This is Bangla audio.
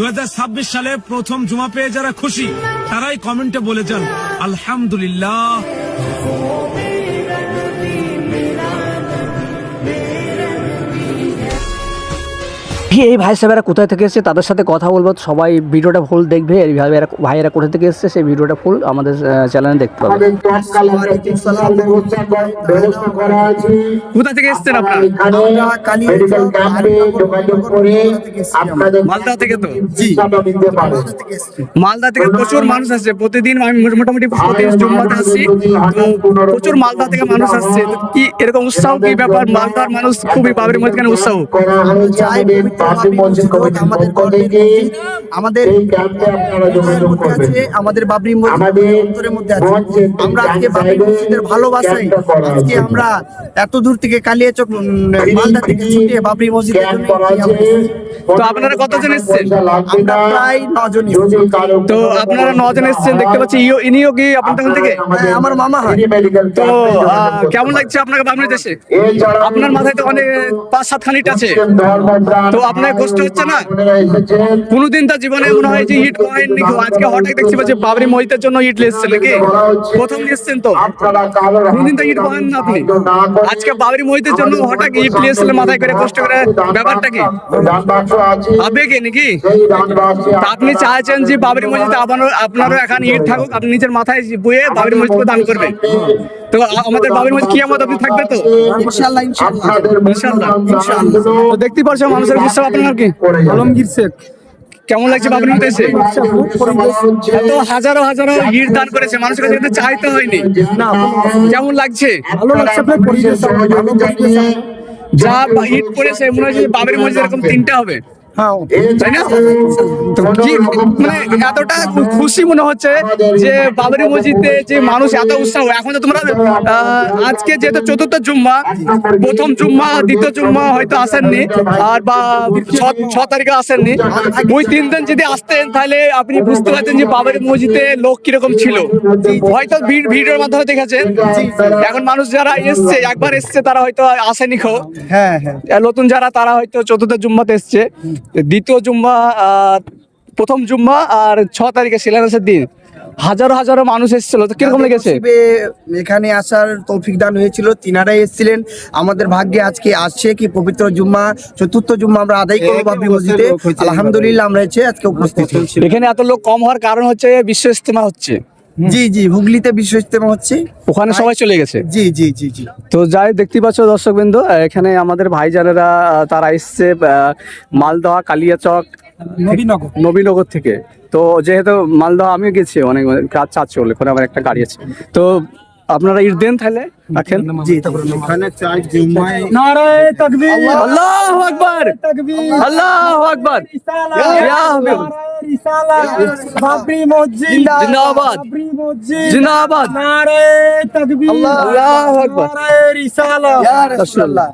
দু হাজার ছাব্বিশ সালে প্রথম জুমা পেয়ে যারা খুশি তারাই কমেন্টে বলে যান আলহামদুলিল্লাহ। এই ভাই সাহেবেরা কোথায় থেকে এসেছে? তাদের সাথে কথা বলব। সবাই ভিডিওটা ফুল দেখবে। এই ভাইয়েরা ভাইয়েরা কোথা থেকে এসেছে সেই ভিডিওটা ফুল আমাদের চ্যানেলে দেখতে পাবে। কোথা থেকে এসেছেন আপনারা? মালদা থেকে তো? মালদা থেকে প্রচুর মানুষ আসছে। প্রতিদিন আমি মোটামুটি জুম্মাতে আসছি। প্রচুর মালদা থেকে মানুষ আসছে। কি এরকম উৎসাহ কি ব্যাপার? মালদার মানুষ খুবই বাবরি মধ্যখানে উৎসাহ। আমাদের বাবরি মসজিদ কমিটির আমাদের আমাদের এই ক্যাম্পে আপনারা যোগাযোগ মধ্যে আছে বাবরি মসজিদ মধ্যে আছে। আমরা আজকে বাবরি মসজিদের ভালোবাসাই আজকে আমরা এত দূর থেকে কালিয়াচক মালদা থেকে ছুটে বাবরি মসজিদের জন্য তো আপনারা কতজন এসেছেন? আমরা প্রায় নজন তো আপনারা নজন এসেছেন দেখতে পাচ্ছি ইও- ইনিও কি আপনাদের ওখান থেকে? হ্যাঁ, আমার মামা হয়। তো কেমন লাগছে আপনাকে দেশে? আপনার মাথায় তো অনেক পাঁচ সাত খানিট আছে। তো আপনার কষ্ট হচ্ছে না? কোনোদিন তার জীবনে মনে হয় যে ইট পাইনি কেউ আজকে হঠাৎ দেখছি যে বাবরি মসজিদের জন্য ইট এসছে নাকি? প্রথম এসছেন তো? কোনদিন তো ইট পান না আপনি? আজকে বাবরি মসজিদের জন্য হঠাৎ ইট এসেছিলেন মাথায় করে কষ্ট করে ব্যাপারটা কি? আবেগে নাকি? আপনি চাইছেন যে বাবরি মসজিদে আপনারও আপনারও এখন ইট থাকুক আপনি নিজের মাথায় বয়ে বাবরি মসজিদকে দান করবেন। তো আমাদের বাবরি মসজিদ কিয়ামত আপনি থাকবে তো? ইনশাআল্লাহ ইনশাআল্লাহ। ইনশাআল্লাহ তো দেখতে পারছ মানুষের বিশ্বাস আপনার কি? আলমগীর শেখ। কেমন লাগছে বাবরি এসে? এত হাজারো হাজারো ইট দান করেছে মানুষের কাছে কিন্তু চাইতে হয়নি। কেমন লাগছে? ভালো লাগছে যা ইট করেছে মনে যে বাবরি মসজিদ এরকম তিনটা হবে। মানে এতটা খুশি মনে হচ্ছে যে বাবরি মসজিদে যে মানুষ এত উৎসাহ। এখন তো তোমরা আহ, আজকে যেহেতু চতুর্থ জুম্মা প্রথম জুম্মা দ্বিতীয় জুম্মা হয়তো আসেননি আর বা ছ- তারিখে আসেননি। ওই তিন দিন যদি আসতেন তাহলে আপনি বুঝতে পারতেন যে বাবরি মসজিদে লোক কীরকম ছিল। হয়তো ভিড- ভিডিওর মাধ্যমে দেখেছেন। এখন মানুষ যারা এসছে একবার এসছে তারা হয়তো আসেনি খো। হ্যাঁ হ্যাঁ। নতুন যারা তারা হয়তো চতুর্থ জুম্মাতে এসছে। দ্বিতীয় জুম্মা প্রথম জুম্মা আর ছ তারিখে শিলান্যাসের দিন। হাজারো হাজারো মানুষ এসেছিল। তো কীরকম লেগেছে? এখানে আসার তৌফিক দান হয়েছিল। তিনারাই এসেছিলেন। আমাদের ভাগ্যে আজকে আসছে কি পবিত্র জুম্মা চতুর্থ জুম্মা আমরা আদায় করব বাবরি মসজিদে। আলহামদুলিল্লাহ আমরা এসে আজকে উপস্থিত হয়েছি। এখানে এত লোক কম হওয়ার কারণ হচ্ছে বিশ্ব ইস্তেমা হচ্ছে। জি জি হুগলিতে বিশ্ব ইজতেমা হচ্ছে ওখানে সবাই চলে গেছে? জি জি জি জি। তো যাই দেখতে পাচ্ছ দর্শক বিন্দু এখানে আমাদের ভাইজানেরা তারা এসছে মালদা মালদহ কালিয়াচক নবীনগর। নবীনগর থেকে। তো যেহেতু মালদহ আমিও গেছি অনেক কাজ চাচ্ছি চলে ওখানে আমার একটা গাড়ি আছে। তো আপনারা ইট দেন তাহলে? রাখেন? জি ওখানে এখানে চাই জুম্মায় নারায়ে তাকবীর। আল্লাহু আকবার। আল্লাহু আকবার। ইয়া হাবিব। বাবরি মসজিদ। জিন্দাবাদ। বাবরি মসজিদ। জিন্দাবাদ। নারায়ে তাকবীর। আল্লাহু আকবার। ইয়া রাসূলুল্লাহ।